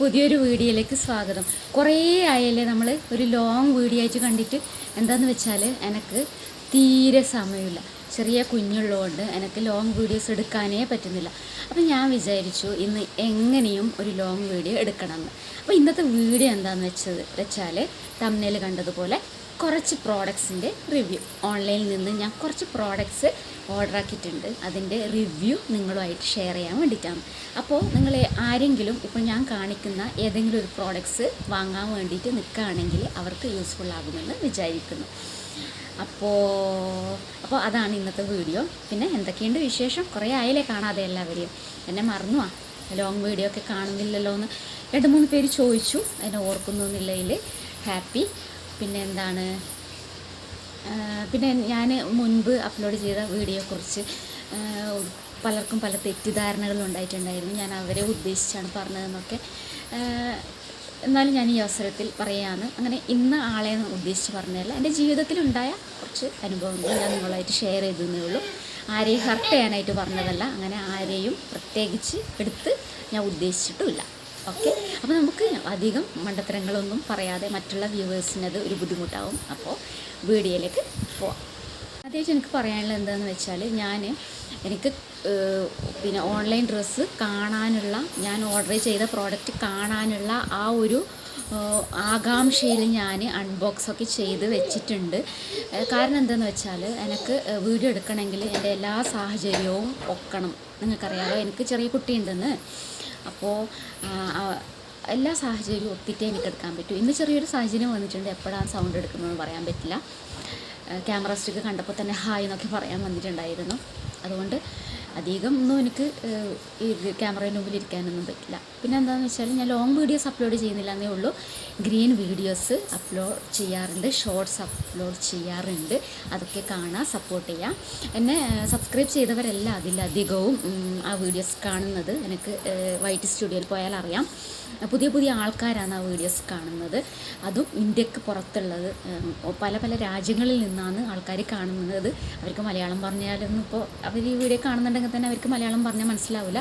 പുതിയൊരു വീഡിയോയിലേക്ക് സ്വാഗതം. കുറേ ആയല്ലേ നമ്മൾ ഒരു ലോങ് വീഡിയോ ആയിട്ട് കണ്ടിട്ട്? എന്താന്ന് വെച്ചാൽ എനിക്ക് തീരെ സമയമില്ല. ചെറിയ കുഞ്ഞുള്ളതുകൊണ്ട് എനിക്ക് ലോങ് വീഡിയോസ് എടുക്കാനേ പറ്റുന്നില്ല. അപ്പം ഞാൻ വിചാരിച്ചു ഇന്ന് എങ്ങനെയും ഒരു ലോങ് വീഡിയോ എടുക്കണമെന്ന്. അപ്പോൾ ഇന്നത്തെ വീഡിയോ എന്താണെന്ന് വെച്ചത് വെച്ചാൽ തമ്മിൽ കണ്ടതുപോലെ കുറച്ച് പ്രോഡക്ട്സിന്റെ റിവ്യൂ ഓൺലൈനിൽ നിന്ന് ഞാൻ കുറച്ച് പ്രോഡക്ട്സ് ഓർഡർ ആക്കിയിട്ടുണ്ട്. അതിന്റെ റിവ്യൂ നിങ്ങളുമായിട്ട് ഷെയർ ചെയ്യാൻ വേണ്ടിയിട്ടാണ്. അപ്പോൾ നിങ്ങൾ ആരെങ്കിലും ഇപ്പോൾ ഞാൻ കാണിക്കുന്ന ഏതെങ്കിലും ഒരു പ്രോഡക്ട്സ് വാങ്ങാൻ വേണ്ടിയിട്ട് നിൽക്കുകയാണെങ്കിൽ അവർക്ക് യൂസ്ഫുൾ ആകുമെന്ന് വിചാരിക്കുന്നു. അപ്പോൾ അപ്പോൾ അതാണ് ഇന്നത്തെ വീഡിയോ പിന്നെ എന്തൊക്കെയുണ്ട് വിശേഷം? കുറേ ആയാലേ കാണാതെ എല്ലാവരെയും. എന്നെ മറന്നു ആ ലോങ് വീഡിയോ ഒക്കെ കാണുന്നില്ലല്ലോ എന്ന് രണ്ട് മൂന്ന് പേര് ചോദിച്ചു. അതിനെ ഓർക്കുന്നു എന്നുള്ളതിൽ ഹാപ്പി. പിന്നെ എന്താണ് പിന്നെ ഞാൻ മുൻപ് അപ്ലോഡ് ചെയ്ത വീഡിയോയെക്കുറിച്ച് പലർക്കും പല തെറ്റിദ്ധാരണകളും ഉണ്ടായിട്ടുണ്ടായിരുന്നു. ഞാൻ അവരെ ഉദ്ദേശിച്ചാണ് പറഞ്ഞതെന്നൊക്കെ. എന്നാലും ഞാൻ ഈ അവസരത്തിൽ പറയാമെന്ന് അങ്ങനെ ഇന്ന ആളെ ഉദ്ദേശിച്ച് പറഞ്ഞതല്ല. എന്റെ ജീവിതത്തിലുണ്ടായ കുറച്ച് അനുഭവങ്ങൾ ഞാൻ നിങ്ങളായിട്ട് ഷെയർ ചെയ്തതേ ഉള്ളൂ. ആരെയും ഹർട്ട് ചെയ്യാനായിട്ട് പറഞ്ഞതല്ല. അങ്ങനെ ആരെയും പ്രത്യേകിച്ച് എടുത്ത് ഞാൻ ഉദ്ദേശിച്ചിട്ടുമില്ല. ഓക്കെ. അപ്പോൾ നമുക്ക് അധികം മണ്ടത്തരങ്ങളൊന്നും പറയാതെ മറ്റുള്ള വ്യൂവേഴ്സിനത് ഒരു ബുദ്ധിമുട്ടാവും. അപ്പോൾ വീഡിയോയിലേക്ക് പോവാം. ആദ്യമായിട്ട് എനിക്ക് പറയാനുള്ളത് എന്താണെന്ന് വെച്ചാൽ ഞാൻ എനിക്ക് പിന്നെ ഓൺലൈൻ ഡ്രസ്സ് കാണാനുള്ള ഞാൻ ഓർഡർ ചെയ്ത പ്രോഡക്റ്റ് കാണാനുള്ള ആ ഒരു ആകാംക്ഷയിൽ ഞാൻ അൺബോക്സ് ഒക്കെ ചെയ്ത് വെച്ചിട്ടുണ്ട്. കാരണം എന്താണെന്ന് വെച്ചാൽ എനിക്ക് വീഡിയോ എടുക്കണമെങ്കിൽ എന്റെ എല്ലാ സാഹചര്യവും ഒക്കണം. നിങ്ങൾക്കറിയാമോ എനിക്ക് ചെറിയ കുട്ടിയുണ്ടെന്ന്. അപ്പോൾ എല്ലാ സാഹചര്യവും ഒത്തിട്ടേ എനിക്ക് എടുക്കാൻ പറ്റും. ഇന്ന് ചെറിയൊരു സാഹചര്യം വന്നിട്ടുണ്ട്. എപ്പോഴാണ് സൗണ്ട് എടുക്കുന്നതെന്ന് പറയാൻ പറ്റില്ല. ക്യാമറ സ്റ്റിക്ക് കണ്ടപ്പോൾ തന്നെ ഹായ് എന്നൊക്കെ പറയാൻ വന്നിട്ടുണ്ടായിരുന്നു. അതുകൊണ്ട് അധികം ഒന്നും എനിക്ക് ക്യാമറയുടെ മുമ്പിൽ ഇരിക്കാനൊന്നും പറ്റില്ല. പിന്നെ എന്താണെന്ന് വെച്ചാൽ ഞാൻ ലോങ് വീഡിയോസ് അപ്ലോഡ് ചെയ്യുന്നില്ല എന്നേ ഉള്ളൂ. ഗ്രീൻ വീഡിയോസ് അപ്ലോഡ് ചെയ്യാറുണ്ട് ഷോർട്സ് അപ്ലോഡ് ചെയ്യാറുണ്ട്. അതൊക്കെ കാണാൻ സപ്പോർട്ട് ചെയ്യാം. എന്നെ സബ്സ്ക്രൈബ് ചെയ്തവരല്ല അതിലധികവും ആ വീഡിയോസ് കാണുന്നത് എനിക്ക് വൈറ്റ് സ്റ്റുഡിയോയിൽ പോയാൽ അറിയാം. പുതിയ പുതിയ ആൾക്കാരാണ് ആ വീഡിയോസ് കാണുന്നത്. അതും ഇന്ത്യയ്ക്ക് പുറത്തുള്ളത് പല പല രാജ്യങ്ങളിൽ നിന്നാണ് ആൾക്കാർ കാണുന്നത്. അവർക്ക് മലയാളം പറഞ്ഞാലൊന്നും ഇപ്പോൾ അവർ ഈ വീഡിയോ കാണുന്നുണ്ടെങ്കിൽ തന്നെ അവർക്ക് മലയാളം പറഞ്ഞാൽ മനസ്സിലാവില്ല.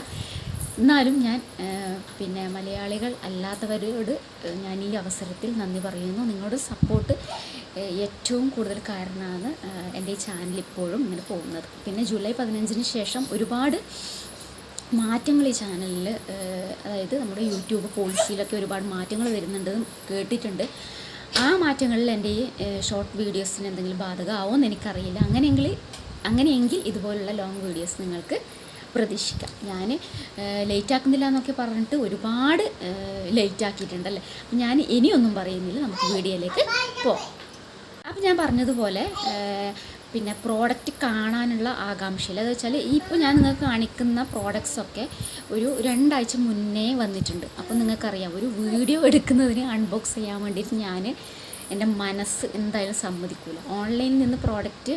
എന്നാലും ഞാൻ പിന്നെ മലയാളികൾ അല്ലാത്തവരോട് ഞാൻ ഈ അവസരത്തിൽ നന്ദി പറയുന്നു. നിങ്ങളുടെ സപ്പോർട്ട് ഏറ്റവും കൂടുതൽ കാരണമാണ് എന്റെ ഈ ചാനൽ ഇപ്പോഴും ഇങ്ങനെ പോകുന്നത്. പിന്നെ ജൂലൈ പതിനഞ്ചിന് ശേഷം ഒരുപാട് മാറ്റങ്ങൾ ഈ ചാനലിൽ അതായത് നമ്മുടെ യൂട്യൂബ് പോളിസിയിലൊക്കെ ഒരുപാട് മാറ്റങ്ങൾ വരുന്നുണ്ട് കേട്ടിട്ടുണ്ട്. ആ മാറ്റങ്ങളിൽ എന്റെ ഈ ഷോർട്ട് വീഡിയോസിന് എന്തെങ്കിലും ബാധകമാവുമെന്ന് എനിക്കറിയില്ല. അങ്ങനെയെങ്കിൽ അങ്ങനെയെങ്കിൽ ഇതുപോലുള്ള ലോങ് വീഡിയോസ് നിങ്ങൾക്ക് പ്രതീക്ഷിക്കാം. ഞാൻ ലേറ്റ് ആക്കുന്നില്ല എന്നൊക്കെ പറഞ്ഞിട്ട് ഒരുപാട് ലേറ്റ് ആക്കിയിട്ടുണ്ടല്ലേ? അപ്പം ഞാൻ ഇനിയൊന്നും പറയുന്നില്ല. നമുക്ക് വീഡിയോയിലേക്ക് പോകാം അപ്പം ഞാൻ പറഞ്ഞതുപോലെ പിന്നെ പ്രോഡക്റ്റ് കാണാനുള്ള ആകാംക്ഷയിൽ. അത് വെച്ചാൽ ഇപ്പോൾ ഞാൻ നിങ്ങൾക്ക് കാണിക്കുന്ന പ്രോഡക്ട്സ് ഒക്കെ ഒരു രണ്ടാഴ്ച മുന്നേ വന്നിട്ടുണ്ട്. അപ്പോൾ നിങ്ങൾക്കറിയാം ഒരു വീഡിയോ എടുക്കുന്നതിന് അൺബോക്സ് ചെയ്യാൻ വേണ്ടിയിട്ട് ഞാൻ എന്റെ മനസ്സ് എന്തായാലും സമ്മതിക്കില്ല ഓൺലൈനിൽ നിന്ന് പ്രോഡക്റ്റ്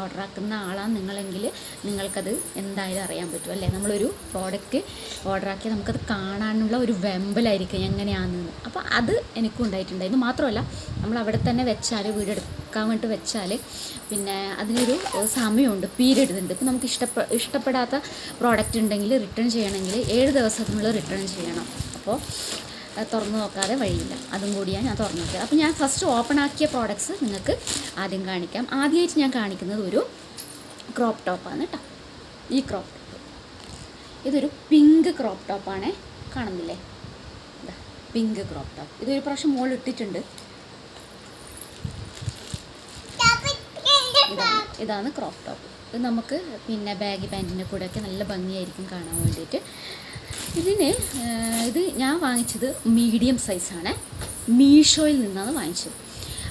ഓർഡർ ആക്കുന്ന ആളാണ് നിങ്ങളെങ്കിൽ നിങ്ങൾക്കത് എന്തായാലും അറിയാൻ പറ്റും അല്ലേ? നമ്മളൊരു പ്രോഡക്റ്റ് ഓർഡർ ആക്കി നമുക്കത് കാണാനുള്ള ഒരു വെമ്പലായിരിക്കും എങ്ങനെയാണെന്ന് അപ്പോൾ അത് എനിക്കും ഉണ്ടായിട്ടുണ്ടായിരുന്നു മാത്രമല്ല നമ്മൾ അവിടെ തന്നെ വെച്ചാൽ വീട് എടുക്കാൻ വേണ്ടി വെച്ചാൽ പിന്നെ അതിനൊരു സമയമുണ്ട് പീരീഡ് ഉണ്ട് ഇപ്പോൾ നമുക്ക് ഇഷ്ടപ്പെ ഇഷ്ടപ്പെടാത്ത പ്രോഡക്റ്റ് ഉണ്ടെങ്കിൽ റിട്ടേൺ ചെയ്യണമെങ്കിൽ ഏഴ് ദിവസത്തിനുള്ളിൽ റിട്ടേൺ ചെയ്യണം. അപ്പോൾ തുറന്നു നോക്കാതെ വഴിയില്ല. അതും കൂടിയാണ് ഞാൻ തുറന്നു നോക്കിയത്. അപ്പോൾ ഞാൻ ഫസ്റ്റ് ഓപ്പൺ ആക്കിയ പ്രോഡക്ട്സ് നിങ്ങൾക്ക് ആദ്യം കാണിക്കാം. ആദ്യമായിട്ട് ഞാൻ കാണിക്കുന്നത് ഒരു ക്രോപ്പ് ടോപ്പാണ് കേട്ടോ ഈ ക്രോപ്പ് ടോപ്പ് ഇതൊരു പിങ്ക് ക്രോപ്പ് ടോപ്പാണ് കാണുന്നില്ലേ? പിങ്ക് ക്രോപ്പ് ടോപ്പ് ഇതൊരു പ്രാവശ്യം മോൾ ഇട്ടിട്ടുണ്ട്. ഇതാണ് ക്രോപ്പ് ടോപ്പ് ഇത് നമുക്ക് പിന്നെ ബാഗി പാന്റിന്റെ കൂടെയൊക്കെ നല്ല ഭംഗിയായിരിക്കും കാണാൻ വേണ്ടിയിട്ട്. ഇതിന് ഇത് ഞാൻ വാങ്ങിച്ചത് മീഡിയം സൈസാണ്. മീഷോയിൽ നിന്നാണ് വാങ്ങിച്ചത്.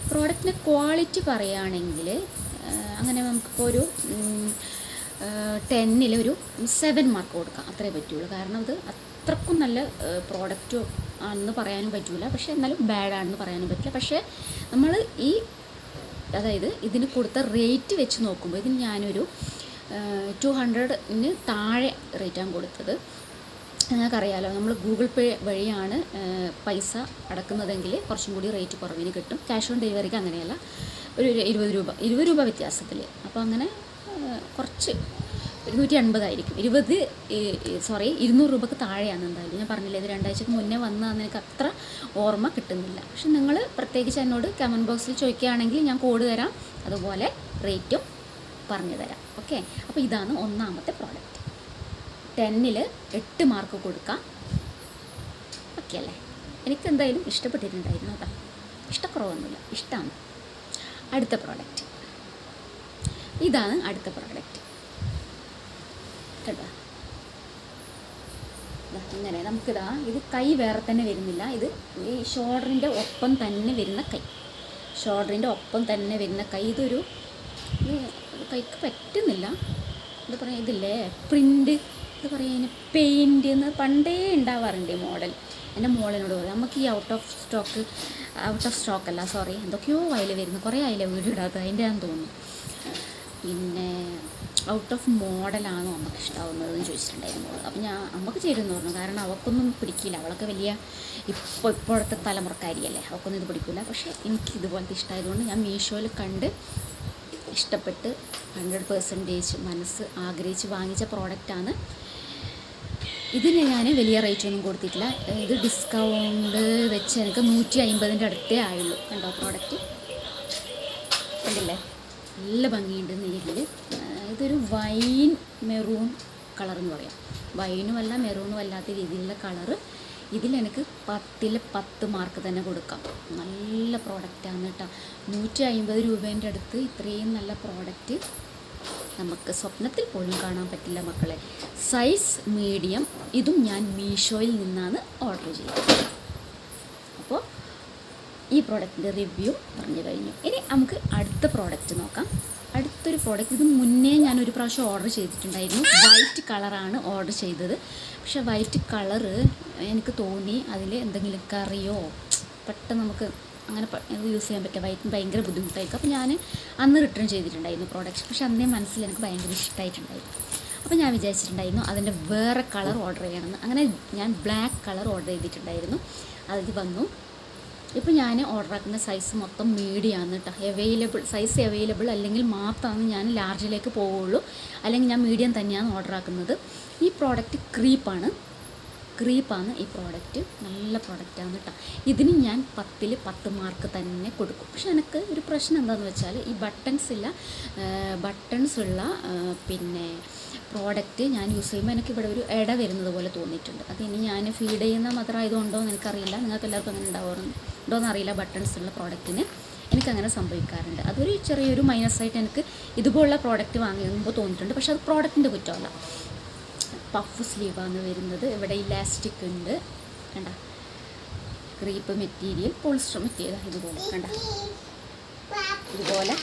പ്രോഡക്റ്റിന്റെ ക്വാളിറ്റി പറയുകയാണെങ്കിൽ അങ്ങനെ നമുക്കിപ്പോൾ ഒരു ടെന്നിൽ ഒരു സെവൻ മാർക്ക് കൊടുക്കാം. അത്രേ പറ്റുള്ളൂ. കാരണം ഇത് അത്രക്കും നല്ല പ്രോഡക്റ്റ് ആണെന്ന് പറയാനും പറ്റില്ല പക്ഷേ എന്നാലും ബാഡാണെന്ന് പറയാനും പറ്റില്ല. പക്ഷേ നമ്മൾ ഈ അതായത് ഇതിന് കൊടുത്ത റേറ്റ് വെച്ച് നോക്കുമ്പോൾ ഇതിന് ഞാനൊരു ടു ഹൺഡ്രഡിന് താഴെ റേറ്റാണ് കൊടുത്തത്. നിങ്ങൾക്കറിയാലോ നമ്മൾ ഗൂഗിൾ പേ വഴിയാണ് പൈസ അടക്കുന്നതെങ്കിൽ കുറച്ചും കൂടി റേറ്റ് കുറവിന് കിട്ടും. ക്യാഷ് ഓൺ ഡെലിവറിക്ക് അങ്ങനെയല്ല ഒരു ഇരുപത് രൂപ ഇരുപത് രൂപ വ്യത്യാസത്തിൽ അപ്പോൾ അങ്ങനെ കുറച്ച് ഇരുന്നൂറ്റി അൻപതായിരിക്കും ഇരുപത് സോറി ഇരുന്നൂറ് രൂപക്ക് താഴെയാണ് എന്തായാലും. ഞാൻ പറഞ്ഞില്ലേ ഇത് രണ്ടാഴ്ചക്ക് മുന്നേ വന്നതെന്ന് എനിക്ക് അത്ര ഓർമ്മ കിട്ടുന്നില്ല. പക്ഷെ നിങ്ങൾ പ്രത്യേകിച്ച് എന്നോട് കമന്റ് ബോക്സിൽ ചോദിക്കുകയാണെങ്കിൽ ഞാൻ കോഡ് തരാം അതുപോലെ റേറ്റും പറഞ്ഞു തരാം. ഓക്കെ? അപ്പോൾ ഇതാണ് ഒന്നാമത്തെ പ്രോഡക്റ്റ് ടെന്നിൽ എട്ട് മാർക്ക് കൊടുക്കാം. ഓക്കെ അല്ലേ? എനിക്ക് എന്തായാലും ഇഷ്ടപ്പെട്ടിട്ടുണ്ടായിരുന്നു കേട്ടോ. ഇഷ്ടക്കുറവൊന്നുമില്ല. ഇഷ്ടമാണ് അടുത്ത പ്രോഡക്റ്റ് ഇതാണ് അടുത്ത പ്രോഡക്റ്റ് കേട്ടോ ഇങ്ങനെ നമുക്കിതാ ഇത് കൈ വേറെ തന്നെ വരുന്നില്ല. ഇത് ഈ ഷോൾഡറിന്റെ ഒപ്പം തന്നെ വരുന്ന കൈ. ഷോൾഡറിന്റെ ഒപ്പം തന്നെ വരുന്ന കൈ. ഇതൊരു ഇത് കൈക്ക് പറ്റുന്നില്ല. എന്താ പറയുക ഇതില്ലേ? പ്രിന്റ് എന്താ പറയുക അതിന് പെയിന്റ് എന്ന് പണ്ടേ ഉണ്ടാവാറുണ്ട് മോഡൽ എന്റെ മോളിനോട് പറയും നമുക്ക് ഈ out of stock out of stock അല്ല സോറി എന്തൊക്കെയോ അതിൽ വരുന്നു കുറേ അതിലെ വീഡിയോ ഇടാത്തത് അതിന്റെ ആണെന്ന് തോന്നുന്നു. പിന്നെ ഔട്ട് ഓഫ് മോഡലാണോ നമുക്ക് ഇഷ്ടാവുന്നതെന്ന് ചോദിച്ചിട്ടുണ്ടായിരുന്നു അപ്പം ഞാൻ നമുക്ക് ചേരുമെന്ന് പറഞ്ഞു കാരണം അവൾക്കൊന്നും പിടിക്കില്ല. അവളൊക്കെ വലിയ ഇപ്പോൾ ഇപ്പോഴത്തെ തലമുറക്കാരിയല്ലേ അവൾക്കൊന്നും ഇത് പിടിക്കില്ല പക്ഷേ എനിക്ക് ഇതുപോലത്തെ ഇഷ്ടമായതുകൊണ്ട് ഞാൻ മീഷോയിൽ കണ്ട് ഇഷ്ടപ്പെട്ട് ഹൺഡ്രഡ് പെർസെന്റേജ് മനസ്സ് ആഗ്രഹിച്ച് വാങ്ങിച്ച പ്രോഡക്റ്റാണ് ഇതിന് ഞാൻ വലിയ റേറ്റ് ഒന്നും കൊടുത്തിട്ടില്ല. ഇത് ഡിസ്കൗണ്ട് വെച്ച് എനിക്ക് നൂറ്റി അമ്പതിന്റെ അടുത്തേ ആയുള്ളൂ കണ്ടോ പ്രോഡക്റ്റ് കണ്ടില്ലേ? നല്ല ഭംഗിയുണ്ട് നീരിൽ ഇതൊരു വൈൻ മെറൂൺ കളർ എന്ന് പറയാം. വൈനും അല്ല മെറൂണും അല്ലാത്ത രീതിയിലുള്ള കളറ് ഇതിലെനിക്ക് പത്തിൽ പത്ത് മാർക്ക് തന്നെ കൊടുക്കാം. നല്ല പ്രോഡക്റ്റാണ് കേട്ടോ. നൂറ്റി അമ്പത് രൂപേന്റെ അടുത്ത് ഇത്രയും നല്ല പ്രോഡക്റ്റ് നമുക്ക് സ്വപ്നത്തിൽ പോലും കാണാൻ പറ്റില്ല മക്കളെ. സൈസ് മീഡിയം ഇതും ഞാൻ മീഷോയിൽ നിന്നാണ് ഓർഡർ ചെയ്തത്. അപ്പോൾ ഈ പ്രോഡക്റ്റിന്റെ റിവ്യൂ പറഞ്ഞു കഴിഞ്ഞു. ഇനി നമുക്ക് അടുത്ത പ്രോഡക്റ്റ് നോക്കാം. അടുത്തൊരു പ്രോഡക്റ്റ് ഇത് മുന്നേ ഞാൻ ഒരു പ്രാവശ്യം ഓർഡർ ചെയ്തിട്ടുണ്ടായിരുന്നു. വൈറ്റ് കളറാണ് ഓർഡർ ചെയ്തത്. പക്ഷെ വൈറ്റ് കളറ് എനിക്ക് തോന്നി. അതിൽ എന്തെങ്കിലും കറിയോ പെട്ടെന്ന് നമുക്ക് അങ്ങനെ യൂസ് ചെയ്യാൻ പറ്റുക വൈറ്റിന് ഭയങ്കര ബുദ്ധിമുട്ടായിരിക്കും. അപ്പോൾ ഞാൻ അന്ന് റിട്ടേൺ ചെയ്തിട്ടുണ്ടായിരുന്നു പ്രോഡക്റ്റ് പക്ഷെ അന്നേ മനസ്സിൽ എനിക്ക് ഭയങ്കര ഇഷ്ടമായിട്ടുണ്ടായിരുന്നു അപ്പോൾ ഞാൻ വിചാരിച്ചിട്ടുണ്ടായിരുന്നു അതിന്റെ വേറെ കളർ ഓർഡർ ചെയ്യണമെന്ന്. അങ്ങനെ ഞാൻ ബ്ലാക്ക് കളർ ഓർഡർ ചെയ്തിട്ടുണ്ടായിരുന്നു. അത് വന്നു. ഇപ്പോൾ ഞാൻ ഓർഡർ ആക്കുന്ന സൈസ് മൊത്തം മീഡിയമാണ് കേട്ടോ അവൈലബിൾ സൈസ് അവൈലബിൾ അല്ലെങ്കിൽ മാത്രമാണ് ഞാൻ ലാർജിലേക്ക് പോവുള്ളൂ. അല്ലെങ്കിൽ ഞാൻ മീഡിയം തന്നെയാണ് ഓർഡർ ആക്കുന്നത്. ഈ പ്രോഡക്റ്റ് ക്രീപ്പാണ് ക്രീപ്പാണ് ഈ പ്രോഡക്റ്റ് നല്ല പ്രോഡക്റ്റാണ് കേട്ടോ ഇതിന് ഞാൻ പത്തിൽ പത്ത് മാർക്ക് തന്നെ കൊടുക്കും. പക്ഷെ എനിക്ക് ഒരു പ്രശ്നം എന്താണെന്ന് വെച്ചാൽ ഈ ബട്ടൺസ് ഇല്ല ബട്ടൺസ് ഉള്ള പിന്നെ പ്രോഡക്റ്റ് ഞാൻ യൂസ് ചെയ്യുമ്പോൾ എനിക്ക് ഇവിടെ ഒരു ഇട വരുന്നത് പോലെ തോന്നിയിട്ടുണ്ട്. അത് ഇനി ഞാൻ ഫീഡ് ചെയ്യുന്ന മാത്രം ആയതുകൊണ്ടോ എന്ന് എനിക്കറിയില്ല. നിങ്ങൾക്ക് എല്ലാവർക്കും അങ്ങനെ ഉണ്ടാവാറുണ്ടോ എന്നറിയില്ല ബട്ടൺസ് ഉള്ള പ്രോഡക്റ്റിന് എനിക്കങ്ങനെ സംഭവിക്കാറുണ്ട്. അതൊരു ചെറിയൊരു മൈനസ് ആയിട്ട് എനിക്ക് ഇതുപോലുള്ള പ്രോഡക്റ്റ് വാങ്ങിയുമ്പോൾ തോന്നിയിട്ടുണ്ട്. പക്ഷേ അത് പ്രോഡക്റ്റിന്റെ കുറ്റമല്ല. പഫ് സ്ലീവാണ് വരുന്നത്. ഇവിടെ ഇലാസ്റ്റിക് ഉണ്ട്. കണ്ട? ക്രീപ്പ് മെറ്റീരിയൽ പോളിസ്റ്റർ മെറ്റീരിയൽ ഇതുപോലെ. കണ്ട? ഇതുപോലെ.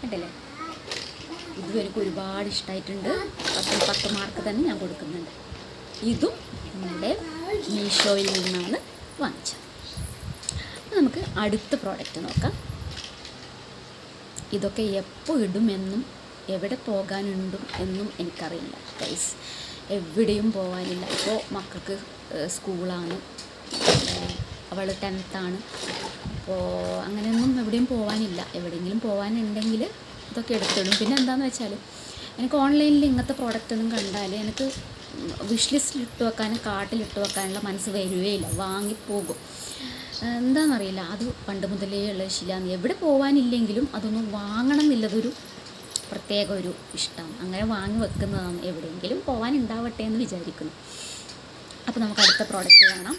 കണ്ടല്ലേ? ഇതും എനിക്ക് ഒരുപാട് ഇഷ്ടമായിട്ടുണ്ട് പത്തിൽ പത്ത് മാർക്ക് തന്നെ ഞാൻ കൊടുക്കുന്നുണ്ട്. ഇതും നമ്മുടെ മീഷോയിൽ നിന്നാണ് വാങ്ങിച്ചത്. നമുക്ക് അടുത്ത പ്രോഡക്റ്റ് നോക്കാം. ഇതൊക്കെ എപ്പോൾ ഇടുമെന്നും എവിടെ പോകാനുണ്ടും എന്നും എനിക്കറിയില്ല ഗൈസ് എവിടെയും പോകാനില്ല ഇപ്പോൾ മക്കൾക്ക് സ്കൂളാണ്. അവൾ ടെൻത്താണ്. അപ്പോൾ അങ്ങനെയൊന്നും എവിടെയും പോകാനില്ല എവിടെയെങ്കിലും പോകാനുണ്ടെങ്കിൽ ഇതൊക്കെ എടുത്തിടും. പിന്നെ എന്താണെന്ന് വെച്ചാൽ എനിക്ക് ഓൺലൈനിൽ ഇങ്ങനത്തെ പ്രോഡക്റ്റ് ഒന്നും കണ്ടാൽ എനിക്ക് വിഷ് ലിസ്റ്റിൽ ഇട്ട് വെക്കാനും കാർട്ടിൽ ഇട്ട് വെക്കാനുള്ള മനസ്സ് വരുകയില്ല വാങ്ങിപ്പോകും. എന്താണെന്നറിയില്ല അത് പണ്ട് മുതലേ ഉള്ള ശീലമാണ് എവിടെ പോകാനില്ലെങ്കിലും അതൊന്നും വാങ്ങണം എന്നുള്ളതൊരു പ്രത്യേക ഒരു ഇഷ്ടമാണ് അങ്ങനെ വാങ്ങി വെക്കുന്നതാണ് എവിടെയെങ്കിലും പോകാൻ ഉണ്ടാവട്ടെ എന്ന് വിചാരിക്കുന്നു. അപ്പോൾ നമുക്ക് അടുത്ത പ്രോഡക്റ്റ് കാണാം.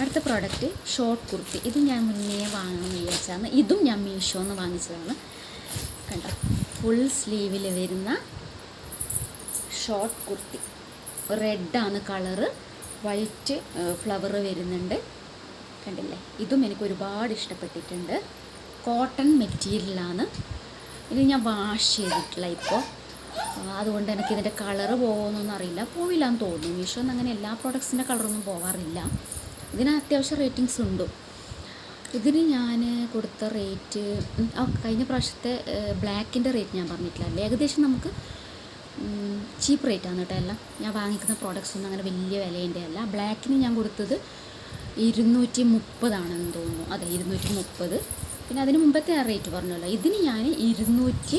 അടുത്ത പ്രോഡക്റ്റ് ഷോർട്ട് കുർത്തി ഇത് ഞാൻ മുന്നേ വാങ്ങണമെന്ന് വിചാരിച്ചതാണ്. ഇതും ഞാൻ മീഷോന്ന് വാങ്ങിച്ചതാണ്. കണ്ടോ? ഫുൾ സ്ലീവിൽ വരുന്ന ഷോർട്ട് കുർത്തി റെഡാണ് കളറ് വൈറ്റ് ഫ്ലവർ വരുന്നുണ്ട്. കണ്ടില്ലേ? ഇതും എനിക്ക് ഒരുപാട് ഇഷ്ടപ്പെട്ടിട്ടുണ്ട്. കോട്ടൺ മെറ്റീരിയലാണ്. ഇത് ഞാൻ വാഷ് ചെയ്തിട്ടില്ല ഇപ്പോൾ അതുകൊണ്ട് എനിക്ക് ഇതിന്റെ കളറ് പോകുമെന്നൊന്നും അറിയില്ല. പോവില്ല എന്ന് തോന്നുന്നു. മീഷോ അങ്ങനെ എല്ലാ പ്രോഡക്ട്സിന്റെ കളറൊന്നും പോകാറില്ല ഇതിന് അത്യാവശ്യം റേറ്റിങ്സ് ഉണ്ട്. ഇതിന് ഞാൻ കൊടുത്ത റേറ്റ് കഴിഞ്ഞ പ്രാവശ്യത്തെ ബ്ലാക്കിന്റെ റേറ്റ് ഞാൻ പറഞ്ഞിട്ടില്ല. ഏകദേശം നമുക്ക് ചീപ്പ് റേറ്റാണ് കേട്ടോ എല്ലാം. ഞാൻ വാങ്ങിക്കുന്ന പ്രോഡക്റ്റ്സ് ഒന്നും അങ്ങനെ വലിയ വിലേന്റെ അല്ല. ബ്ലാക്കിന് ഞാൻ കൊടുത്തത് ഇരുന്നൂറ്റി മുപ്പതാണെന്ന് തോന്നുന്നു. അതെ ഇരുന്നൂറ്റി മുപ്പത് പിന്നെ അതിന് മുമ്പത്തെ ആ റേറ്റ് പറഞ്ഞല്ലോ. ഇതിന് ഞാൻ ഇരുന്നൂറ്റി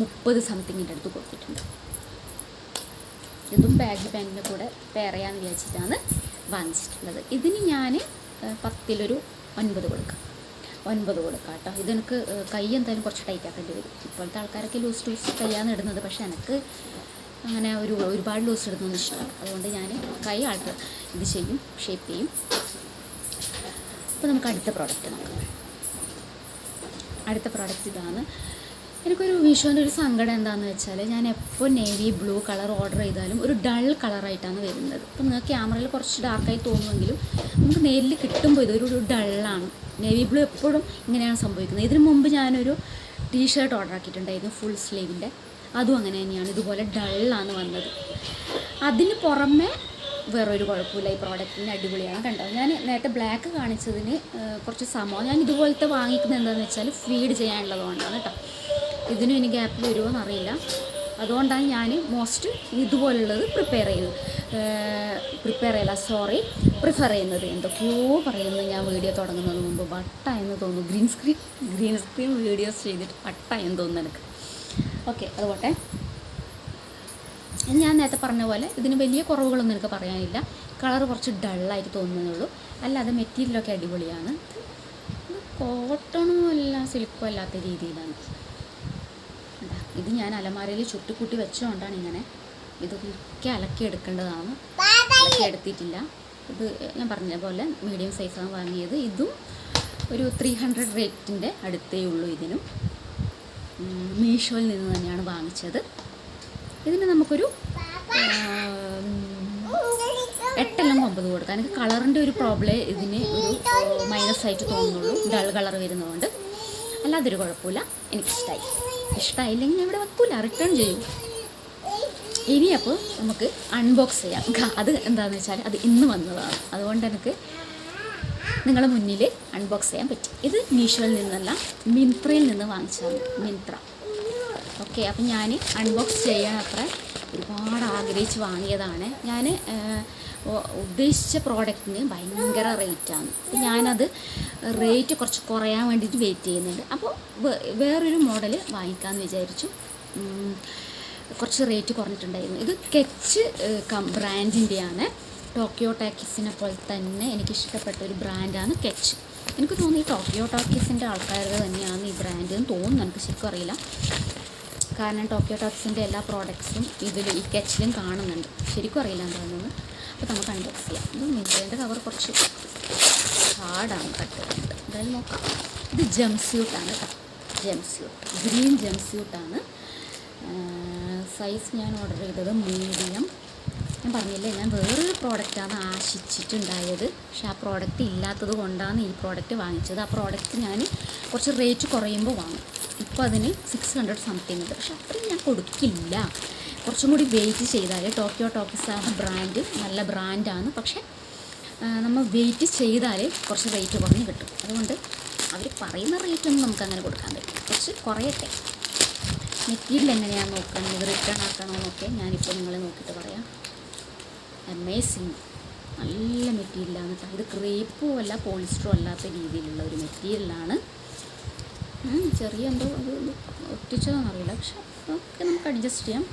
മുപ്പത് സംതിങ്ങിന്റെ അടുത്ത് കൊടുത്തിട്ടുണ്ട്. ഇതും ബാഗ് പാന്റിന്റെ കൂടെ പേറയാന്ന് വിചാരിച്ചിട്ടാണ് വാങ്ങിച്ചിട്ടുള്ളത്. ഇതിന് ഞാൻ പത്തിലൊരു ഒൻപത് കൊടുക്കാം. ഒൻപത് കൊടുക്കാം കേട്ടോ. ഇതെനിക്ക് കൈ എന്തായാലും കുറച്ച് ടൈറ്റ് ആക്കേണ്ടി വരും. ഇപ്പോഴത്തെ ആൾക്കാരൊക്കെ ലൂസ് ലൂസ് കൈയാണ് ഇടുന്നത്. പക്ഷേ എനിക്ക് അങ്ങനെ ഒരു ഒരുപാട് ലൂസ് ഇടുന്നൊന്നും ഇഷ്ടമാണ് അതുകൊണ്ട് ഞാൻ കൈ ആൾക്കാർ ഇത് ചെയ്യും ഷേപ്പ് ചെയ്യും. അപ്പോൾ നമുക്ക് അടുത്ത പ്രോഡക്റ്റ് നോക്കാം. അടുത്ത പ്രോഡക്റ്റ് ഇതാണ്. എനിക്കൊരു മീഷോന്റെ ഒരു സങ്കടം എന്താണെന്ന് വെച്ചാൽ ഞാൻ എപ്പോൾ നേവി ബ്ലൂ കളർ ഓർഡർ ചെയ്താലും ഒരു ഡൾ കളറായിട്ടാണ് വരുന്നത്. അപ്പോൾ നിങ്ങൾക്ക് ക്യാമറയിൽ കുറച്ച് ഡാർക്കായി തോന്നുമെങ്കിലും നമുക്ക് നേരിൽ കിട്ടുമ്പോൾ ഇതൊരു ഡള്ളാണ് നേവി ബ്ലൂ എപ്പോഴും ഇങ്ങനെയാണ് സംഭവിക്കുന്നത്. ഇതിനു മുമ്പ് ഞാനൊരു ടീഷർട്ട് ഓർഡർ ആക്കിയിട്ടുണ്ടായിരുന്നു ഫുൾ സ്ലീവിന്റെ അതും അങ്ങനെ തന്നെയാണ്. ഇതുപോലെ ഡള്ളാണ് വന്നത്. അതിന് പുറമെ വേറൊരു കുഴപ്പമില്ല. ഈ പ്രോഡക്റ്റിന് അടിപൊളിയാണ്. കണ്ടത് ഞാൻ നേരത്തെ ബ്ലാക്ക് കാണിച്ചതിന് കുറച്ച് സമയം ഞാൻ ഇതുപോലത്തെ വാങ്ങിക്കുന്നത് എന്താണെന്ന് വെച്ചാൽ ഫീഡ് ചെയ്യാനുള്ളതുകൊണ്ടാണ് കേട്ടോ. ഇതിനും ഇനി ഗ്യാപ്പ് വരുമോ എന്നറിയില്ല അതുകൊണ്ടാണ് ഞാൻ മോസ്റ്റ് ഇതുപോലുള്ളത് പ്രിപ്പയർ ചെയ്തത് പ്രിപ്പയർ ചെയ്യല സോറി പ്രിഫർ ചെയ്യുന്നത്. എന്തൊക്കെയോ പറയുന്നത് ഞാൻ വീഡിയോ തുടങ്ങുന്നതിന് മുമ്പ്. വട്ട എന്ന് തോന്നുന്നു. Green screen green screen videos ചെയ്തിട്ട് വട്ട എന്ന് തോന്നുന്നു എനിക്ക്. ഓക്കെ അതുപോട്ടെ. ഞാൻ നേരത്തെ പറഞ്ഞ പോലെ ഇതിന് വലിയ കുറവുകളൊന്നും എനിക്ക് പറയാനില്ല. കളർ കുറച്ച് ഡള്ളായിട്ട് തോന്നുന്നുള്ളൂ. അല്ലാതെ മെറ്റീരിയലൊക്കെ അടിപൊളിയാണ്. കോട്ടണും അല്ല സിൽക്കും അല്ലാത്ത രീതിയിലാണ്. ഇത് ഞാൻ അലമാരയിൽ ചുട്ടിക്കൂട്ടി വെച്ചുകൊണ്ടാണ് ഇങ്ങനെ ഇതൊക്കെ അലക്കി എടുക്കേണ്ടതാണ്. അലക്കി എടുത്തിട്ടില്ല. ഇത് ഞാൻ പറഞ്ഞ പോലെ മീഡിയം സൈസാണ് വാങ്ങിയത്. ഇതും ഒരു ത്രീ ഹൺഡ്രഡ് റേറ്റിന്റെ അടുത്തേ ഉള്ളൂ ഇതിനും. മീഷോയിൽ നിന്ന് തന്നെയാണ് വാങ്ങിച്ചത്. ഇതിന് നമുക്കൊരു എട്ടെല്ലാം ഒമ്പത് കൊടുക്കാം. എനിക്ക് കളറിന്റെ ഒരു പ്രോബ്ലം ഇതിന് ഒരു മൈനസ് ആയിട്ട് തോന്നുന്നുള്ളൂ ഡൾ കളർ വരുന്നതുകൊണ്ട്. അല്ലാതൊരു കുഴപ്പമില്ല. എനിക്കിഷ്ടമായി ഇഷ്ടമായില്ലെങ്കിൽ ഇവിടെ വെക്കൂല. റിട്ടേൺ ചെയ്യും. ഇനി അപ്പോൾ നമുക്ക് അൺബോക്സ് ചെയ്യാം. അത് എന്താണെന്ന് വെച്ചാൽ അത് ഇന്ന് വന്നതാണ്. അതുകൊണ്ട് എനിക്ക് നിങ്ങളുടെ മുന്നിൽ അൺബോക്സ് ചെയ്യാൻ പറ്റും. ഇത് മീഷോയിൽ നിന്നല്ല മിന്ത്രയിൽ നിന്ന് വാങ്ങിച്ചതാണ് മിന്ത്ര. ഓക്കെ അപ്പം ഞാൻ അൺബോക്സ് ചെയ്യാൻ അത്ര ഒരുപാട് ആഗ്രഹിച്ച് വാങ്ങിയതാണ്. ഞാൻ ഉദ്ദേശിച്ച പ്രോഡക്റ്റിന് ഭയങ്കര റേറ്റാണ് അപ്പം ഞാനത് റേറ്റ് കുറച്ച് കുറയാൻ വേണ്ടിയിട്ട് വെയിറ്റ് ചെയ്യുന്നുണ്ട്. അപ്പോൾ വേറൊരു മോഡൽ വാങ്ങിക്കാമെന്ന് വിചാരിച്ചു. കുറച്ച് റേറ്റ് കുറഞ്ഞിട്ടുണ്ടായിരുന്നു. ഇത് കെച്ച് കം ബ്രാൻഡിന്റെയാണ് ടോക്കിയോ ടാക്കിസിനെ പോലെ തന്നെ എനിക്ക് ഇഷ്ടപ്പെട്ട ഒരു ബ്രാൻഡാണ് കെച്ച് എനിക്ക് തോന്നുന്നു ഈ ടോക്കിയോ ടാക്കീസിന്റെ ആൾക്കാരുടെ തന്നെയാണ് ഈ ബ്രാൻഡ് എന്ന് തോന്നുന്നു. എനിക്ക് ശരിക്കും അറിയില്ല. കാരണം ടോക്കിയോ ടോക്സിന്റെ എല്ലാ പ്രോഡക്ട്സും ഇതിൽ ഈ കച്ചിലും കാണുന്നുണ്ട്. ശരിക്കും അറിയില്ല എന്താണെന്ന് അപ്പോൾ നമുക്ക് അൺബോക്സ് ചെയ്യാം. ഇത് മിന്ത്രേന്റെ കവർ കുറച്ച് ഹാർഡാണ് കട്ട് എന്തായാലും നോക്കാം. ഇത് ജംസ്യൂട്ടാണ് കേട്ടോ ജംസ്യൂട്ട് ഗ്രീൻ ജംസ്യൂട്ടാണ് സൈസ് ഞാൻ ഓർഡർ ചെയ്തത് മീഡിയം ഞാൻ പറഞ്ഞില്ലേ ഞാൻ വേറൊരു പ്രോഡക്റ്റാണ് ആശിച്ചിട്ടുണ്ടായത്. പക്ഷേ ആ പ്രോഡക്റ്റ് ഇല്ലാത്തത് കൊണ്ടാണ് ഈ പ്രോഡക്റ്റ് വാങ്ങിച്ചത്. ആ പ്രോഡക്റ്റ് ഞാൻ കുറച്ച് റേറ്റ് കുറയുമ്പോൾ വാങ്ങും. ഇപ്പോൾ അതിന് സിക്സ് ഹൺഡ്രഡ് സംതിങ് ഉണ്ട്. പക്ഷെ അത്രയും ഞാൻ കൊടുക്കില്ല. കുറച്ചും കൂടി വെയിറ്റ് ചെയ്താൽ ടോക്കിയോ ടോക്കിസ് ആണ് ബ്രാൻഡ് നല്ല ബ്രാൻഡാണ് പക്ഷേ നമ്മൾ വെയിറ്റ് ചെയ്താൽ കുറച്ച് റേറ്റ് കുറഞ്ഞ് കിട്ടും. അതുകൊണ്ട് അവർ പറയുന്ന റേറ്റൊന്നും നമുക്ക് അങ്ങനെ കൊടുക്കാൻ പറ്റും കുറച്ച് കുറയട്ടെ. മെറ്റീരിയൽ എങ്ങനെയാണ് നോക്കണം ഇത് റിട്ടേൺ ആക്കണമെന്നൊക്കെ ഞാനിപ്പോൾ നിങ്ങളെ നോക്കിയിട്ട് പറയാം. അമേസിങ് നല്ല മെറ്റീരിയലാണ് കേട്ടോ ഇത് ക്രേപ്പും അല്ല പോളിസ്റ്ററും അല്ലാത്ത രീതിയിലുള്ള ഒരു മെറ്റീരിയലാണ് ചെറിയ എന്തോ അത് ഇത് ഒട്ടിച്ചതെന്നറിയില്ല പക്ഷെ ഒക്കെ നമുക്ക് അഡ്ജസ്റ്റ് ചെയ്യാം.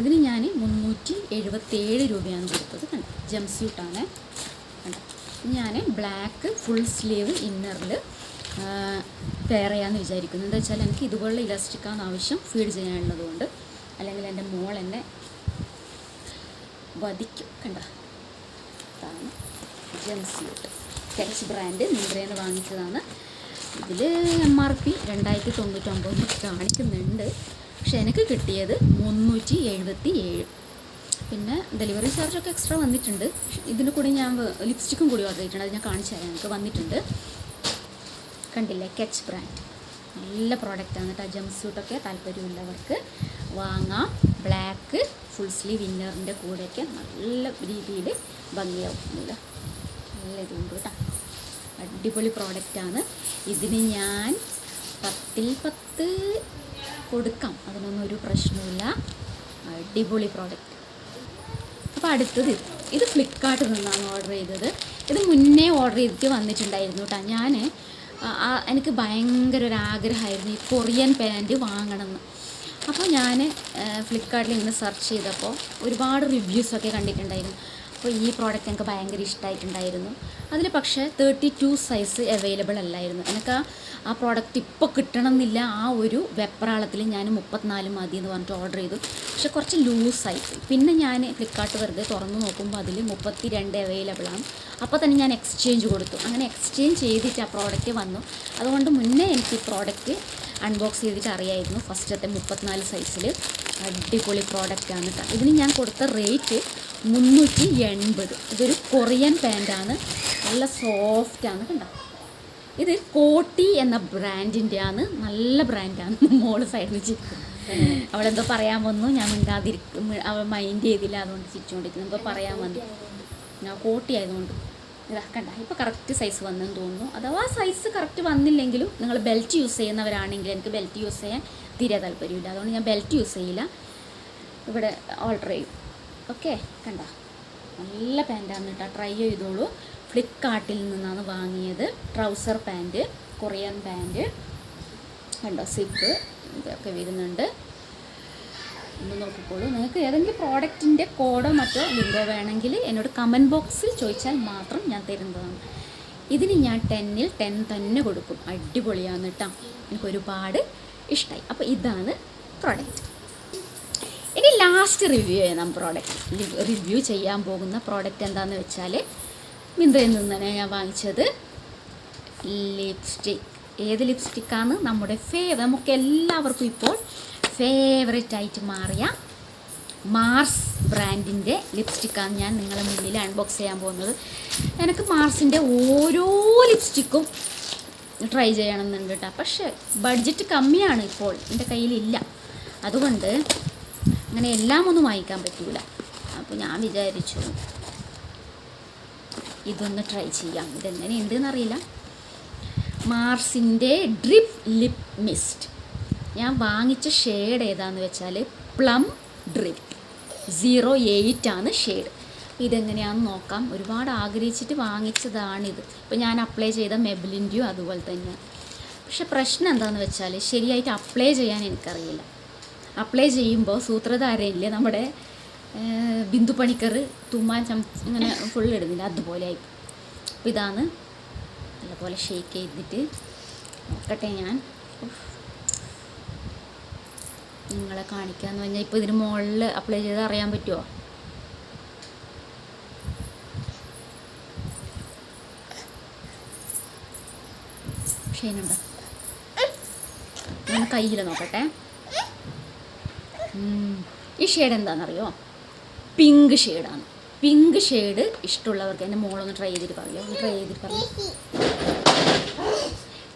ഇതിന് ഞാൻ മുന്നൂറ്റി എഴുപത്തേഴ് രൂപയാണ് കൊടുത്തത് കണ്ടോ? ജംസ്യൂട്ടാണ് കണ്ടോ? ഞാൻ ബ്ലാക്ക് ഫുൾ സ്ലീവ് ഇന്നറിൽ പെയർ ചെയ്യാമെന്ന് വിചാരിക്കുന്നു. എന്താ വെച്ചാൽ എനിക്ക് ഇതുപോലുള്ള ഇലാസ്റ്റിക്കാണ് ആവശ്യം ഫീഡ് ചെയ്യാനുള്ളതുകൊണ്ട് അല്ലെങ്കിൽ എന്റെ മോൾ എന്നെ വധിക്കും. കണ്ട? ഇതാണ് ജംസ്യൂട്ട് കെച്ച് ബ്രാൻഡ് മിന്ത്രയിൽ നിന്ന് വാങ്ങിച്ചതാണ്. ഇതിൽ എം ആർ പി രണ്ടായിരത്തി തൊണ്ണൂറ്റൊമ്പത് കാണിക്കുന്നുണ്ട്. പക്ഷെ എനിക്ക് കിട്ടിയത് മുന്നൂറ്റി എഴുപത്തി ഏഴ് പിന്നെ ഡെലിവറി ചാർജൊക്കെ എക്സ്ട്രാ വന്നിട്ടുണ്ട് ഇതിന് കൂടെ ഞാൻ ലിപ്സ്റ്റിക്കും കൂടി ഓർഡർ ചെയ്തിട്ടുണ്ട്. അത് ഞാൻ കാണിച്ചു തരാം. എനിക്ക് വന്നിട്ടുണ്ട്. കണ്ടില്ലേ? കെച്ച് ബ്രാൻഡ് നല്ല പ്രോഡക്റ്റാണ് കേട്ടോ ജംപ് സ്യൂട്ടൊക്കെ താല്പര്യമുള്ളവർക്ക് വാങ്ങാം. ബ്ലാക്ക് ഫുൾ സ്ലീവ് ഇന്നറിന്റെ കൂടെയൊക്കെ നല്ല രീതിയിൽ ഭംഗിയാവും. നല്ല ഇതുണ്ട് കേട്ടോ അടിപൊളി പ്രോഡക്റ്റാണ്. ഇതിന് ഞാൻ പത്തിൽ പത്ത് കൊടുക്കാം. അതിനൊന്നും ഒരു പ്രശ്നമില്ല അടിപൊളി പ്രോഡക്റ്റ്. അപ്പോൾ അടുത്തത് ഇത് ഫ്ലിപ്കാർട്ടിൽ നിന്നാണ് ഓർഡർ ചെയ്തത്. ഇത് മുന്നേ ഓർഡർ ചെയ്തിട്ട് വന്നിട്ടുണ്ടായിരുന്നു കേട്ടോ ഞാൻ എനിക്ക് ഭയങ്കര ഒരു ആഗ്രഹമായിരുന്നു ഈ കൊറിയൻ പാന്റ് വാങ്ങണമെന്ന് അപ്പോൾ ഞാൻ ഫ്ലിപ്കാർട്ടിൽ ഇങ്ങനെ സെർച്ച് ചെയ്തപ്പോൾ ഒരുപാട് റിവ്യൂസൊക്കെ കണ്ടിട്ടുണ്ടായിരുന്നു. അപ്പോൾ ഈ പ്രോഡക്റ്റ് എനിക്ക് ഭയങ്കര ഇഷ്ടമായിട്ടുണ്ടായിരുന്നു അതിൽ പക്ഷേ തേർട്ടി ടു സൈസ് അവൈലബിൾ അല്ലായിരുന്നു. എനിക്ക് ആ- പ്രോഡക്റ്റ് ഇപ്പോൾ കിട്ടണം എന്നില്ല ആ ഒരു വെപ്രാളത്തിൽ ഞാൻ മുപ്പത്തിനാല് മതി എന്ന് പറഞ്ഞിട്ട് ഓർഡർ ചെയ്തു. പക്ഷെ കുറച്ച് ലൂസായി. പിന്നെ ഞാൻ ഫ്ലിപ്കാർട്ട് വെറുതെ തുറന്ന് നോക്കുമ്പോൾ അതിൽ മുപ്പത്തി രണ്ട് അവൈലബിൾ ആണ്. അപ്പോൾ തന്നെ ഞാൻ എക്സ്ചേഞ്ച് കൊടുത്തു. അങ്ങനെ എക്സ്ചേഞ്ച് ചെയ്തിട്ട് ആ പ്രോഡക്റ്റ് വന്നു. അതുകൊണ്ട് മുന്നേ എനിക്ക് ഈ പ്രോഡക്റ്റ് അൺബോക്സ് ചെയ്തിട്ട് അറിയായിരുന്നു. ഫസ്റ്റത്തെ മുപ്പത്തിനാല് സൈസിൽ അടിപൊളി പ്രോഡക്റ്റാണ് കേട്ടോ ഇതിന് ഞാൻ കൊടുത്ത റേറ്റ് മുന്നൂറ്റി എൺപത് ഇതൊരു കൊറിയൻ പാന്റാണ് നല്ല സോഫ്റ്റാണ് കണ്ടോ? ഇത് കോട്ടി എന്ന ബ്രാൻഡിന്റെ ആണ് നല്ല ബ്രാൻഡാണ് മോൾ സൈഡിൽ ചിരിക്കും അവളെന്തോ പറയാൻ വന്നു. ഞാൻ മിണ്ടാതിരിക്കും. അവൾ മൈൻഡ് ചെയ്തില്ല. അതുകൊണ്ട് ചിരിച്ചുകൊണ്ടിരിക്കുന്നു എന്തോ പറയാൻ വന്നു. ഞാൻ കോട്ടി ആയതുകൊണ്ട്. ഇതാ കണ്ട? ഇപ്പോൾ കറക്റ്റ് സൈസ് വന്നെന്ന് തോന്നുന്നു. അഥവാ സൈസ് കറക്റ്റ് വന്നില്ലെങ്കിലും നിങ്ങൾ ബെൽറ്റ് യൂസ് ചെയ്യുന്നവരാണെങ്കിൽ എനിക്ക് ബെൽറ്റ് യൂസ് ചെയ്യാൻ തീരെ താല്പര്യമില്ല. അതുകൊണ്ട് ഞാൻ ബെൽറ്റ് യൂസ് ചെയ്യില്ല. ഇവിടെ ഓൾട്ടർ ചെയ്യും. ഓക്കെ കണ്ട? നല്ല പാന്റാണ് കേട്ടോ. ട്രൈ ചെയ്തോളൂ. ഫ്ലിപ്കാർട്ടിൽ നിന്നാണ് വാങ്ങിയത്. ട്രൗസർ പാന്റ് കൊറിയൻ പാന്റ് കണ്ടോ സിപ്പ് ഇതൊക്കെ വരുന്നുണ്ട്. ഒന്ന് നോക്കിക്കോളൂ. നിങ്ങൾക്ക് ഏതെങ്കിലും പ്രോഡക്റ്റിന്റെ കോഡോ മറ്റോ ലിങ്കോ വേണമെങ്കിൽ എന്നോട് കമന്റ് ബോക്സിൽ ചോദിച്ചാൽ മാത്രം ഞാൻ തരുന്നതാണ്. ഇതിന് ഞാൻ ടെന്നിൽ ടെൻ തന്നെ കൊടുക്കും. അടിപൊളിയാണ് കേട്ടോ. എനിക്കൊരുപാട് ഇഷ്ടമായി അപ്പോൾ ഇതാണ് പ്രോഡക്റ്റ് ലാസ്റ്റ് റിവ്യൂ ചെയ്യാം പ്രോഡക്റ്റ് റിവ്യൂ ചെയ്യാൻ പോകുന്ന പ്രോഡക്റ്റ് എന്താണെന്ന് വെച്ചാൽ മിന്ത്രയിൽ നിന്നാണ് ഞാൻ വാങ്ങിച്ചത്. ലിപ്സ്റ്റിക് ഏത് ലിപ്സ്റ്റിക്കാണ് നമ്മുടെ ഫേവ നമുക്ക് എല്ലാവർക്കും ഇപ്പോൾ ഫേവറേറ്റ് ആയിട്ട് മാറിയ മാർസ് ബ്രാൻഡിന്റെ ലിപ്സ്റ്റിക്കാണ് ഞാൻ നിങ്ങളുടെ മുന്നിൽ അൺബോക്സ് ചെയ്യാൻ പോകുന്നത്. എനിക്ക് മാർസിന്റെ ഓരോ ലിപ്സ്റ്റിക്കും ട്രൈ ചെയ്യണമെന്നുണ്ട് കേട്ടോ പക്ഷേ ബഡ്ജറ്റ് കമ്മിയാണ് ഇപ്പോൾ. എന്റെ കയ്യിലില്ല. അതുകൊണ്ട് അങ്ങനെ എല്ലാം ഒന്നും വാങ്ങിക്കാൻ പറ്റൂല. അപ്പോൾ ഞാൻ വിചാരിച്ചു ഇതൊന്ന് ട്രൈ ചെയ്യാം. ഇതെങ്ങനെയുണ്ട് എന്നറിയില്ല മാർസിന്റെ ഡ്രിപ്പ് ലിപ് മിസ്റ്റ് ഞാൻ വാങ്ങിച്ച ഷെയ്ഡ് ഏതാന്ന് വെച്ചാൽ പ്ലം ഡ്രിപ്പ് സീറോ എയ്റ്റ് ആണ് ഷെയ്ഡ് ഇതെങ്ങനെയാണെന്ന് നോക്കാം. ഒരുപാട് ആഗ്രഹിച്ചിട്ട് വാങ്ങിച്ചതാണിത്. ഇപ്പോൾ ഞാൻ അപ്ലൈ ചെയ്ത മെബിലിന്റെയും അതുപോലെ തന്നെ. പക്ഷെ പ്രശ്നം എന്താണെന്ന് വെച്ചാൽ ശരിയായിട്ട് അപ്ലൈ ചെയ്യാൻ എനിക്കറിയില്ല. അപ്ലൈ ചെയ്യുമ്പോൾ സൂത്രധാരയില്ലേ നമ്മുടെ ബിന്ദു പണിക്കർ തുമ്മാൻ ചം ഇങ്ങനെ ഫുൾ ഇടുന്നില്ല? അതുപോലെ ആയി അപ്പോൾ ഇതാണ്. നല്ലപോലെ ഷേക്ക് ചെയ്തിട്ട് നോക്കട്ടെ ഞാൻ. നിങ്ങളെ കാണിക്കാന്ന് പറഞ്ഞാൽ ഇപ്പോൾ ഇതിന് മുകളിൽ അപ്ലൈ ചെയ്ത് അറിയാൻ പറ്റുമോ ക്ഷീണുണ്ടോ ഞാൻ കയ്യിൽ നോക്കട്ടെ. ഈ ഷെയ്ഡ് എന്താണെന്നറിയോ? പിങ്ക് ഷെയ്ഡാണ് പിങ്ക് ഷെയ്ഡ് ഇഷ്ടമുള്ളവർക്ക് എന്റെ മോളൊന്ന് ട്രൈ ചെയ്തിട്ട് പറയുമോ ഒന്ന് ട്രൈ ചെയ്തിട്ട് പറയാം.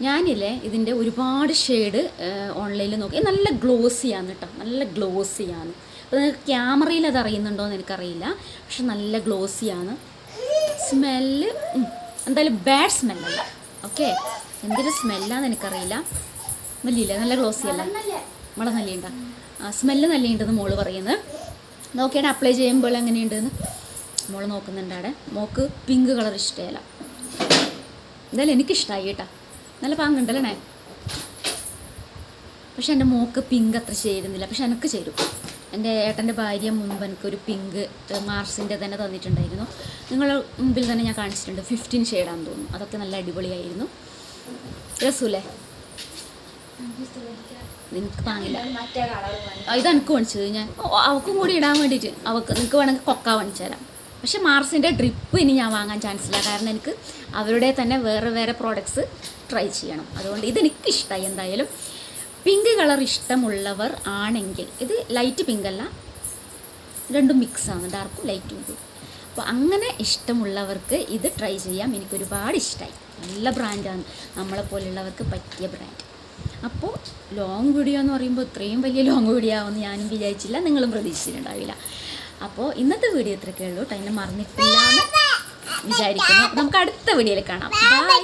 ഞാനില്ലേ ഇതിന്റെ ഒരുപാട് ഷെയ്ഡ് ഓൺലൈനിൽ നോക്കി. നല്ല ഗ്ലോസിയാണ് കേട്ടോ നല്ല ഗ്ലോസിയാണ് അപ്പോൾ നിങ്ങൾക്ക് ക്യാമറയിൽ അത് അറിയുന്നുണ്ടോ എന്ന് എനിക്കറിയില്ല. പക്ഷെ നല്ല ഗ്ലോസിയാണ് സ്മെല്ല് എന്തായാലും ബാഡ് സ്മെല്ലല്ല ഓക്കെ എന്തൊരു സ്മെല്ലാന്ന് എനിക്കറിയില്ല. വലിയില്ല നല്ല ഗ്ലോസി നല്ല നല്ലിയുണ്ട ആ സ്മെല്ല് നല്ലിയുണ്ടെന്ന് മോൾ പറയുന്നത് നോക്കിയാണ് അപ്ലൈ ചെയ്യുമ്പോൾ എങ്ങനെയുണ്ടെന്ന്? മോൾ നോക്കുന്നുണ്ട് അവിടെ മോക്ക് പിങ്ക് കളർ ഇഷ്ടമല്ല എന്തായാലും എനിക്കിഷ്ടമായി കേട്ടോ. നല്ല പാങ്ങുണ്ടല്ലേ പക്ഷെ എന്റെ മോക്ക് പിങ്ക് അത്ര ചേരുന്നില്ല. പക്ഷെ എനിക്ക് ചേരും. എന്റെ ഏട്ടന്റെ ഭാര്യ മുമ്പ് എനിക്കൊരു പിങ്ക് മാർസിന്റെ തന്നെ തന്നിട്ടുണ്ടായിരുന്നു. നിങ്ങൾ മുമ്പിൽ തന്നെ ഞാൻ കാണിച്ചിട്ടുണ്ട്. ഫിഫ്റ്റീൻ ഷെയ്ഡാന്ന് തോന്നുന്നു. അതൊക്കെ നല്ല അടിപൊളിയായിരുന്നു. രസൂലേ നിനക്ക് വാങ്ങില്ല. ഇത് എനിക്ക് മേടിച്ചത് ഞാൻ അവക്കും കൂടി ഇടാൻ വേണ്ടിയിട്ട് അവക്ക് നിങ്ങൾക്ക് വേണമെങ്കിൽ കൊക്ക വാങ്ങിച്ചു തരാം. പക്ഷെ മാർസിന്റെ ഡ്രിപ്പ് ഇനി ഞാൻ വാങ്ങാൻ ചാൻസ് ഇല്ല. കാരണം എനിക്ക് അവരുടെ തന്നെ വേറെ വേറെ പ്രോഡക്ട്സ് ട്രൈ ചെയ്യണം. അതുകൊണ്ട് ഇതെനിക്ക് ഇഷ്ടമായി എന്തായാലും. പിങ്ക് കളർ ഇഷ്ടമുള്ളവർ ആണെങ്കിൽ ഇത് ലൈറ്റ് പിങ്ക് അല്ല. രണ്ടും മിക്സാണ് ഡാർക്കും ലൈറ്റും കൂടി. അപ്പോൾ അങ്ങനെ ഇഷ്ടമുള്ളവർക്ക് ഇത് ട്രൈ ചെയ്യാം. എനിക്കൊരുപാട് ഇഷ്ടമായി നല്ല ബ്രാൻഡാണ് നമ്മളെ പോലുള്ളവർക്ക് പറ്റിയ ബ്രാൻഡ് അപ്പോൾ ലോങ് വീഡിയോ എന്ന് പറയുമ്പോൾ ഇത്രയും വലിയ ലോങ് വീഡിയോ ആവുമെന്ന് ഞാനും വിചാരിച്ചില്ല നിങ്ങളും പ്രതീക്ഷിച്ചിട്ടുണ്ടാവില്ല. അപ്പോൾ ഇന്നത്തെ വീഡിയോ ഇത്രയൊക്കെ ഉള്ളൂ. ടൈമിൽ മറന്നിട്ടില്ല എന്ന് വിചാരിക്കുന്നു. നമുക്ക് അടുത്ത വീഡിയോയിൽ കാണാം. ബൈ